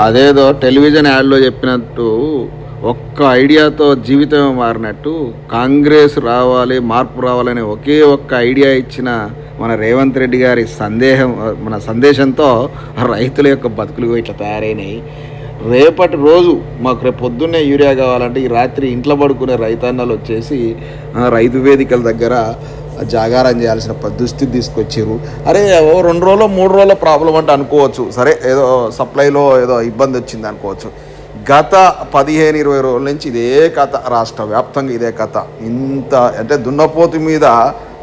అదేదో టెలివిజన్ యాడ్లో చెప్పినట్టు ఒక్క ఐడియాతో జీవితం మారినట్టు కాంగ్రెస్ రావాలి మార్పు రావాలనే ఒకే ఒక్క ఐడియా ఇచ్చిన మన రేవంత్ రెడ్డి గారి సందేహం మన సందేశంతో రైతుల యొక్క బతుకులు ఇట్లా తయారైనాయి. రేపటి రోజు మాకు రేపు పొద్దున్నే యూరియా కావాలంటే ఈ రాత్రి ఇంట్లో పడుకునే రైతన్నలు వచ్చేసి రైతు వేదికల దగ్గర జాగారం చేయాల్సిన ప- దుస్థితి తీసుకొచ్చారు అరే ఓ రెండు రోజులు మూడు రోజుల ప్రాబ్లం అంటే అనుకోవచ్చు. సరే ఏదో సప్లైలో ఏదో ఇబ్బంది వచ్చింది అనుకోవచ్చు. గత పదిహేను ఇరవై రోజుల నుంచి ఇదే కథ రాష్ట్ర వ్యాప్తంగా ఇదే కథ. ఇంత అంటే దున్నపోతు మీద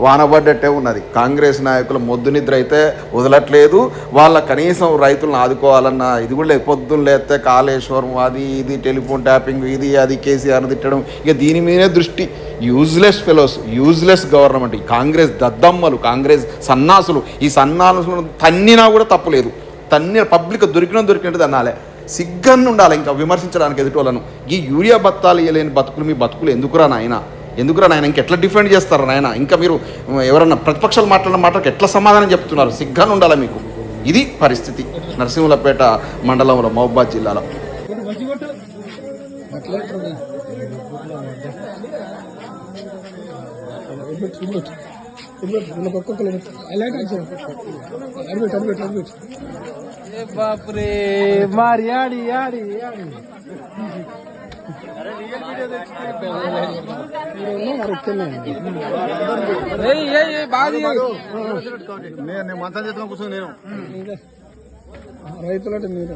వానబడ్డట్టే ఉన్నది. కాంగ్రెస్ నాయకుల మొద్దు నిద్ర అయితే వదలట్లేదు. వాళ్ళ కనీసం రైతులను ఆదుకోవాలన్న ఇది కూడా లేదు. పొద్దున్న లేస్తే కాళేశ్వరం అది ఇది టెలిఫోన్ ట్యాపింగ్ ఇది అది కేసీఆర్ తిట్టడం. ఇక దీని మీదే దృష్టి. Useless fellows useless government. ఈ కాంగ్రెస్ దద్దమ్మలు కాంగ్రెస్ సన్నాసులు. ఈ సన్నాసులు తన్నినా కూడా తప్పులేదు తన్ని పబ్లిక్ దొరికిన దొరికినట్టు తన్నాలే. సిగ్గన్ను ఉండాలి ఇంకా విమర్శించడానికి ఎదుటోళ్ళను ఈ యూరియా బత్తాలు ఇవ్వలేని బతుకులు మీ బతుకులు ఎందుకురా నాయనా? ఎందుకురా నాయన ఇంకా ఎట్లా డిఫెండ్ చేస్తారు నాయన ఇంకా మీరు ఎవరన్నా ప్రతిపక్షాలు మాట్లాడిన మాటలకు ఎట్లా సమాధానం చెప్తున్నారు సిగ్గాను ఉండాలి మీకు ఇది పరిస్థితి నరసింహులపేట మండలంలో మహబాద్ జిల్లాలో बापरे मारी आडी आडी బాధ నేను మంచం చేతుల్లో కూర్చొని నేను. రైతులంటే మీరు.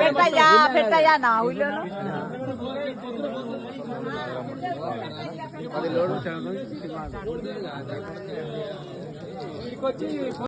పెట్టయ్యా పెట్టయ్యా నా ఊళ్ళోను.